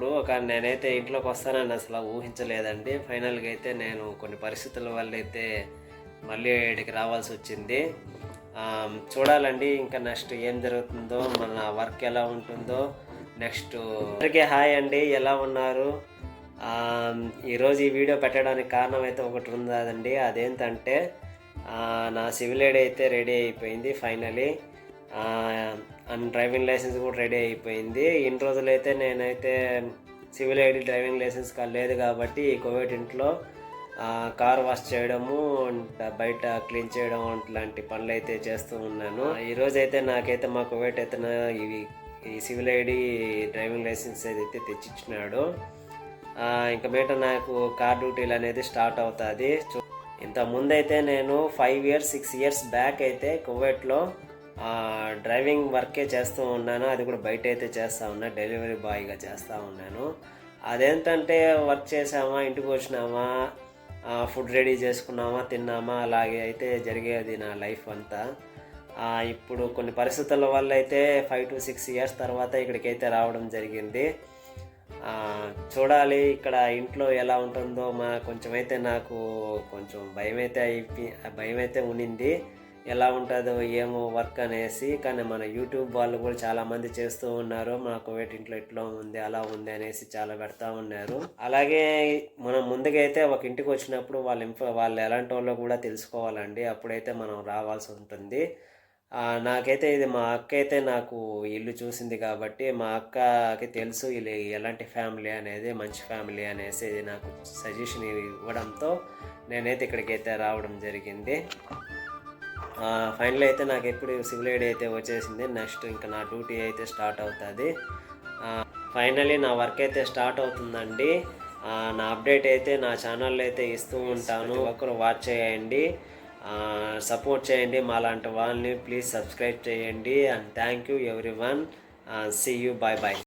ఇప్పుడు ఒక నేనైతే ఇంట్లోకి వస్తానని అసలు ఊహించలేదండి. ఫైనల్గా అయితే నేను కొన్ని పరిస్థితుల వల్ల అయితే మళ్ళీ ఇక్కడికి రావాల్సి వచ్చింది. చూడాలండి ఇంకా నెక్స్ట్ ఏం జరుగుతుందో మన వర్క్ ఎలా ఉంటుందో. నెక్స్ట్ అందరికీ హాయ్ అండి ఎలా ఉన్నారు? ఈరోజు ఈ వీడియో పెట్టడానికి కారణం అయితే ఒకటి ఉందండి అదేంటంటే నా సివిల్ ఐడి అయితే రెడీ అయిపోయింది ఫైనలీ అండ్ డ్రైవింగ్ లైసెన్స్ కూడా రెడీ అయిపోయింది. ఇన్ని రోజులైతే నేనైతే సివిల్ ఐడి డ్రైవింగ్ లైసెన్స్ లేదు కాబట్టి కోవిడ్ ఇంట్లో కార్ వాష్ చేయడము అండ్ బయట క్లీన్ చేయడం లాంటి పనులు అయితే చేస్తూ ఉన్నాను. ఈరోజు అయితే నాకైతే మా కోవిడ్ అయితే ఇవి ఈ సివిల్ ఐడి డ్రైవింగ్ లైసెన్స్ అయితే తెచ్చిచ్చినాడు ఇంకా మీట నాకు కార్ డ్యూటీలు అనేది స్టార్ట్ అవుతుంది. ఇంత ముందైతే నేను five years six years back అయితే కువైట్లో డ్రైవింగ్ వర్కే చేస్తూ ఉన్నాను. అది కూడా బయట అయితే చేస్తూ ఉన్నా. డెలివరీ బాయ్గా చేస్తూ ఉన్నాను. అదేంటంటే వర్క్ చేసామా ఇంటికి వచ్చినామా ఫుడ్ రెడీ చేసుకున్నామా తిన్నామా అలాగే అయితే జరిగేది నా లైఫ్ అంతా. ఇప్పుడు కొన్ని పరిస్థితుల వల్ల అయితే ఫైవ్ టు సిక్స్ ఇయర్స్ తర్వాత ఇక్కడికైతే రావడం జరిగింది. చూడాలి ఇక్కడ ఇంట్లో ఎలా ఉంటుందో మా కొంచెం అయితే నాకు కొంచెం భయం అయితే అయిపి భయం అయితే ఉనింది ఎలా ఉంటుందో ఏమో వర్క్ అనేసి కానీ మన యూట్యూబ్ వాళ్ళు కూడా చాలామంది చేస్తూ ఉన్నారు. మా వేటింట్లో ఇట్లా ఉంది అలా ఉంది అనేసి చాలా పెడతా ఉన్నారు. అలాగే మనం ముందుగైతే ఒక ఇంటికి వచ్చినప్పుడు వాళ్ళ ఇంఫ వాళ్ళు ఎలాంటి వాళ్ళో కూడా తెలుసుకోవాలండి. అప్పుడైతే మనం రావాల్సి ఉంటుంది. నాకైతే ఇది మా అక్క అయితే నాకు ఇల్లు చూసింది కాబట్టి మా అక్కకి తెలుసు వీళ్ళు ఎలాంటి ఫ్యామిలీ అనేది మంచి ఫ్యామిలీ అనేసి ఇది నాకు సజెషన్ ఇవ్వడంతో నేనైతే ఇక్కడికైతే రావడం జరిగింది. ఫైనల్ అయితే నాకు ఎప్పుడు సివిల్ ఐడి అయితే వచ్చేసింది. నెక్స్ట్ ఇంకా నా డ్యూటీ అయితే స్టార్ట్ అవుతుంది. ఫైనలీ నా వర్క్ అయితే స్టార్ట్ అవుతుందండి. నా అప్డేట్ అయితే నా ఛానల్లో అయితే ఇస్తూ ఉంటాను. ఒకరు వాచ్ చేయండి. సపోర్ట్ చేయండి మాలాంటి వాళ్ళని. ప్లీజ్ సబ్స్క్రైబ్ చేయండి. And thank you everyone see you bye bye